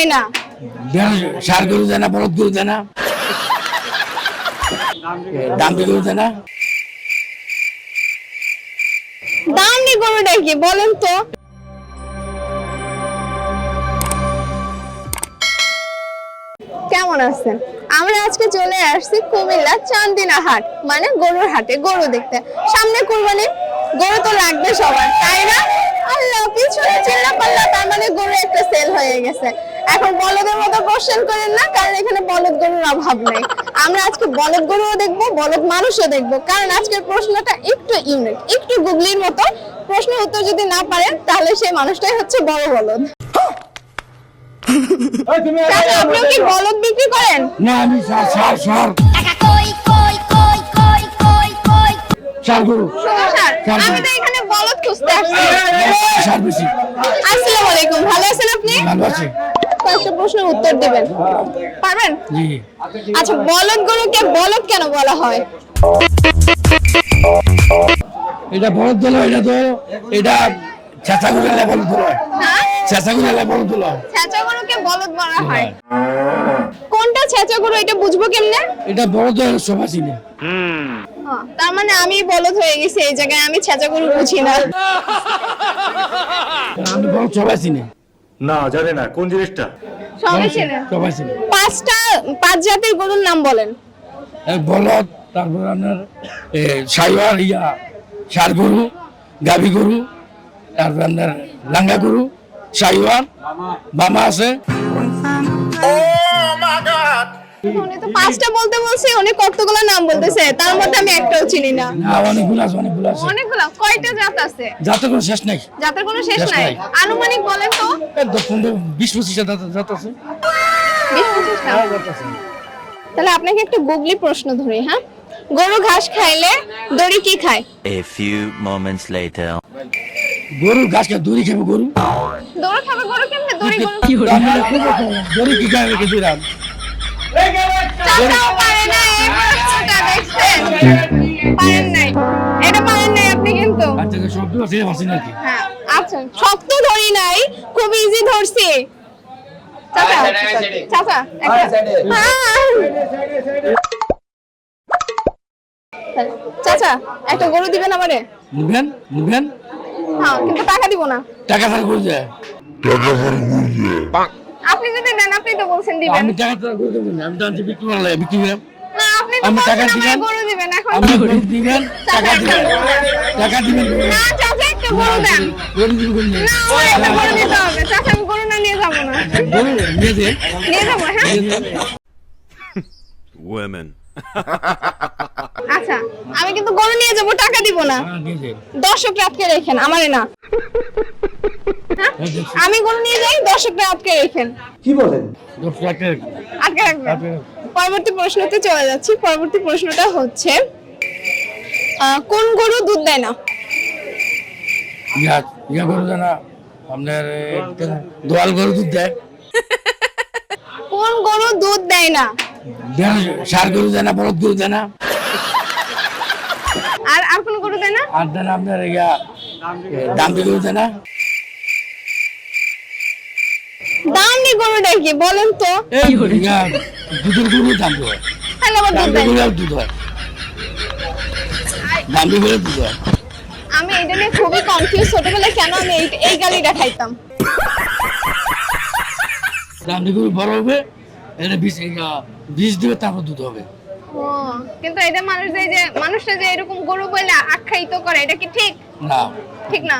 দেয় না। সার গরু দেয় না বলদ গরু দেয় না। দামড়ি গরু দেয় না? গরুটা কি বলেন তো। কেমন আছেন? আমরা আজকে চলে আসছি কুমিল্লা চান্দিনা হাট মানে গরুর হাটে গরু দেখতে। সামনে কুরবানি গরু তো লাগবে সবার তাই না? হয়ে গেছে। এখন বলদের মতো কোশ্চেন করেন না কারণ এখানে বলদ গরুর অভাব নেই। আমরা আজকে বলদ গরুও দেখব বলদ মানুষও দেখব। কারণ আজকের প্রশ্নটা একটু ইউনিক একটু গুগলির মতো। প্রশ্নের উত্তর যদি না পারেন তাহলে সেই মানুষটাই হচ্ছে বড় বলদ। চাচা, কি বলদ বিক্রি করেন? না আমি সার সার সার। সার আমি তো এখানে আসছি আসসালামু আলাইকুম ভালো আছেন আপনি? ভালো আছে। কয়েকটা প্রশ্নের উত্তর দিবেন। পারবেন? জি। আচ্ছা বলদ গরুকে বলদ কেন বলা হয়? এটা বলদ দিল এটা তো? এটা চেঁচা গরু এলে বলদ দিল হ্যাঁ। চেঁচা গরু এলে বলদ দিল গরুকে বলদ বলা হয়। কোনটা ছেঁচা গরু এটা বুঝব কেমনে? এটা বলদ সবাই চিনে হ্যাঁ, তার মানে আমি বলদ হয়ে গেছি এই জায়গায় আমি ছেঁচা গরু বুঝি না। আমি বলদ সবাই চিনে। না জানে না কোন জিনিসটা? সবাই চেনে। সবাই চিনে। পাঁচটা পাঁচ জাতের গরুর নাম বলেন। বলদ তারপর আপনার সাইওয়ার ইয়া সার গরু গাভি গরু তারপর আপনার লাঙ্গা গরু সাইওয়ার বামা আছে। উনি তো পাঁচটা বলতে বলছে উনি কতগুলো নাম বলতেছে? তার মধ্যে আমি একটাও চিনি না। না অনেকগুলো আছে অনেকগুলো আছে। অনেকগুলো? কয়টা জাত আছে? যাতে কোনো শেষ নাই। জাতের কোনো শেষ শেষ নাই? নাই। আনুমানিক বলেন তো। এই দশ পনেরো বিশ পঁচিশটা জাত জাত আছে। তাহলে আপনাকে একটা গুগলি প্রশ্ন ধরি হ্যাঁ? গরু ঘাস খাইলে দড়ি কি খায়. গরু গাছ খায় দড়ি খাবে গরু? দড়ি খাবে গরু কেমনে? দড়ি গরু খুব একটা দড়ি কি খাবে কি দিলাম চাচাও পারে না এই প্রশ্নটা দেখছেন পারেন নাই। এটা পারেন নাই আপনি কিন্তু। আচ্ছা শব্দ আছে হাসি নাকি? হ্যাঁ আচ্ছা শক্ত ধরি নাই খুব ইজি ধরছি। চাচা চাচা একটা- হ্যাঁ। চাচা একটা গরু দিবেন আমারে? হ্যাঁ কিন্তু টাকা দিব না। টাকা যায়? আপনি যদি দেন আপনি তো বলছেন দিবেন। আমি টাকা দেবো না আমি তো আনছি বিক্রি করা বিক্রি করলাম না আপনি তো আমি টাকা দিবেন? গরু দিবেন এখন আপনি গরু দিবেন টাকা দিবেন টাকা দিবেন না চাচা একটা গরু দেন। গরু দিবেন না একটা গরু দিতে হবে। চাচা আমি গরু না নিয়ে যাব না। গরু নিয়ে দেন নিয়ে যাব হ্যাঁ? women. আচ্ছা আমি কিন্তু গরু নিয়ে যাব টাকা দিব না। দর্শক নিয়ে আটকে রেখেন আমারে না। হ্যাঁ? আমি গরু নিয়ে যাই দর্শকরা আটকে রেখেন। আটকে রাখবেন। পরবর্তী প্রশ্নতে চলে যাচ্ছি। পরবর্তী প্রশ্নটা হচ্ছে কোন গরু দুধ দেয় না? ইয়া ইয়া গরু জানা আপনার দোয়াল গরু দুধ দেয়। কোন গরু দুধ দেয় না? সার গরু দেয় না বলদ গরু দেয় না। আর আর কোন গরু দেয় না? আর আপনার ইয়া দামড়ি গরু দেয় না। দামনি গরুটা কি বলেন তো। এই ইয়া দুধের গরু দামড়ি হয় আবার দুধ গরু হয়। দামড়ি গরু দুধ হয়। আমি এটা নিয়ে খুবই কনফিউজ ছোটবেলায় কেন আমি এই এই গালিটা খাইতাম? দামড়ি গরু বড় হবে এটা বিষ ইয়া, বিষ দেবে তারপর দুধ হবে। ও কিন্তু এটা মানুষ যে যে মানুষটা যে এরকম গরু বলে আখ্যায়িত করে এটা কি ঠিক? না। ঠিক না?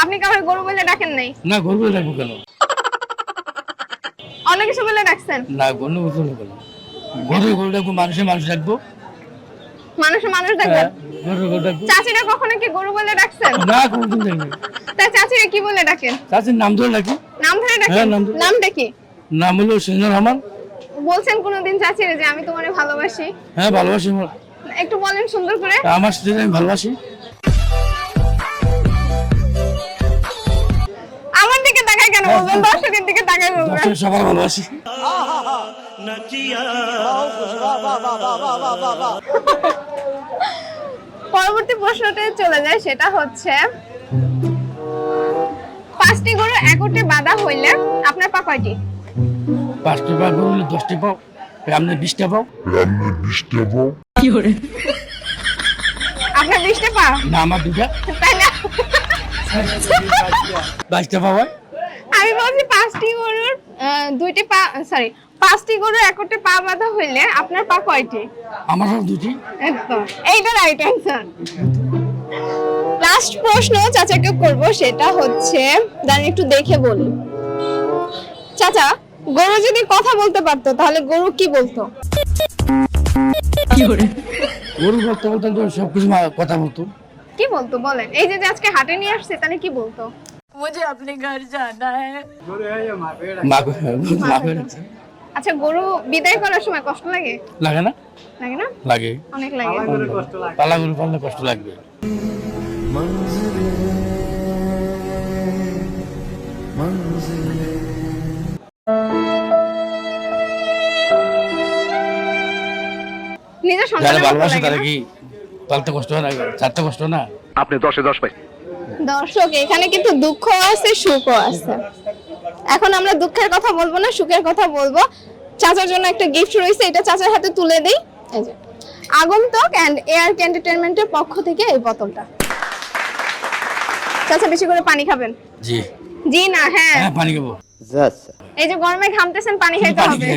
আপনি কাউকে গরু বলে ডাকেন নাই? না গরু বলে রাখব কেন? অন্য কিছু বলে ডাকছেন না গরু বলে কেন গরু গরু রাখব মানুষের মানুষ রাখব মানুষ মানুষ ডাকবেন গরু গরু রাখব চাচিরা কখনো কি গরু বলে ডাকছেন? না কোনদিন দেখবে তাই চাচিরা কি বলে ডাকেন? চাষির নাম ধরে রাখি নাম ধরে ডাকেন? হ্যাঁ, নাম ধরে। নামটা কি নাম হলো সিনিয়র রহমান। বলছেন কোনোদিন চাচিরে যে আমি তোমারে ভালোবাসি? হ্যাঁ ভালোবাসি একটু বলেন সুন্দর করে। আমার স্ত্রীকে আমি ভালোবাসি। আমার দিকে তাকায় কেন বলবেন দর্শকের দর্শক সবার ভালোবাসি পরবর্তী প্রশ্নতে চলে যায় সেটা হচ্ছে পাঁচটি গরু একটে বাঁধা হইলে আপনার পা কয়টি? পাঁচটা পা গরু হলে দশটা পাও আপনি বিশটা পাও আপনার বিশটা পা? না আমার দুটা তাই না? বাইশটা পাও আমি বলছি পাঁচটি গরুর দুইটি পা সরি পাঁচটি গরুর একটা পা বাঁধা হইলে আপনার পা কয়টি? আমার দুটি একদম। এইটা রাইট অ্যান্সার লাস্ট প্রশ্ন চাচাকে করব সেটা হচ্ছে দাঁড়িয়ে একটু দেখে বলি। চাচা গরু যদি কথা বলতে পারতো তাহলে গরু কি বলতো? গরু বলতে বলতে তো সব কিছু কথা বলতো। কি বলতো বলেন। এই যে যে আজকে হাটে নিয়ে আসছে তাহলে কি বলতো? মা কয়ে- মা কয়ে রাখছে। আচ্ছা গরু বিদায় করার সময় কষ্ট লাগে? লাগে না? লাগে না? লাগে। অনেক লাগে। পালা গরু পাললে কষ্ট লাগবে। নিজের যারা ভালোবাসে তারা কি পালতে কষ্ট হয় না ছাড়তে কষ্ট না? আপনি দশে দশ পাই। দর্শক এখানে কিন্তু দুঃখ আছে সুখও আছে। এখন আমরা দুঃখের কথা বলব না সুখের কথা বলব। চাচার জন্য একটা গিফট রয়েছে এটা চাচার হাতে তুলে দেই। এই যে আগন্তক এন্ড এয়ার এন্টারটেনমেন্টের পক্ষ থেকে এই বোতলটা। চাচা বেশি করে পানি খাবেন? জি। জি না হ্যাঁ। হ্যাঁ পানি খাব। এই যে গরমে ঘামতেছেন পানি খাইতে পানি হবে।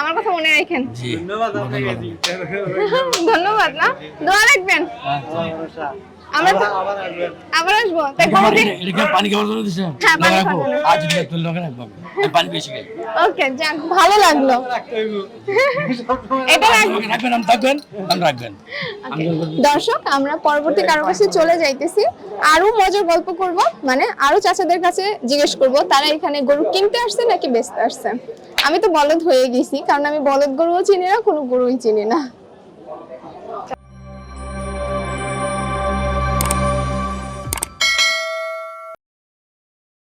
আমার কথা মনে রাখেন। জি। ধন্যবাদ না? দোয়া রাখবেন। আমরা তো- আবার আসব। তাই কোনদিন পানি খাওয়ার জন্য দিছে। হ্যাঁ, পানি খাওয়ার জন্য। আজ যদি তুই লগে রাখব পানি বেশি খাই। ওকে যাক ভালো লাগল। এটা রাখবেন আমি থাকবেন আমি রাখবেন। দর্শক আমরা পরবর্তী কারও কাছে চলে যাইতেছি। আরও মজার গল্প করব মানে আরও চাচাদের কাছে জিজ্ঞেস করব তারা এখানে গরু কিনতে আসছে নাকি বেচতে আসছে? আমি তো বলদ হয়ে গেছি কারণ আমি বলদ গরুও চিনি না কোনো গরুই চিনি না।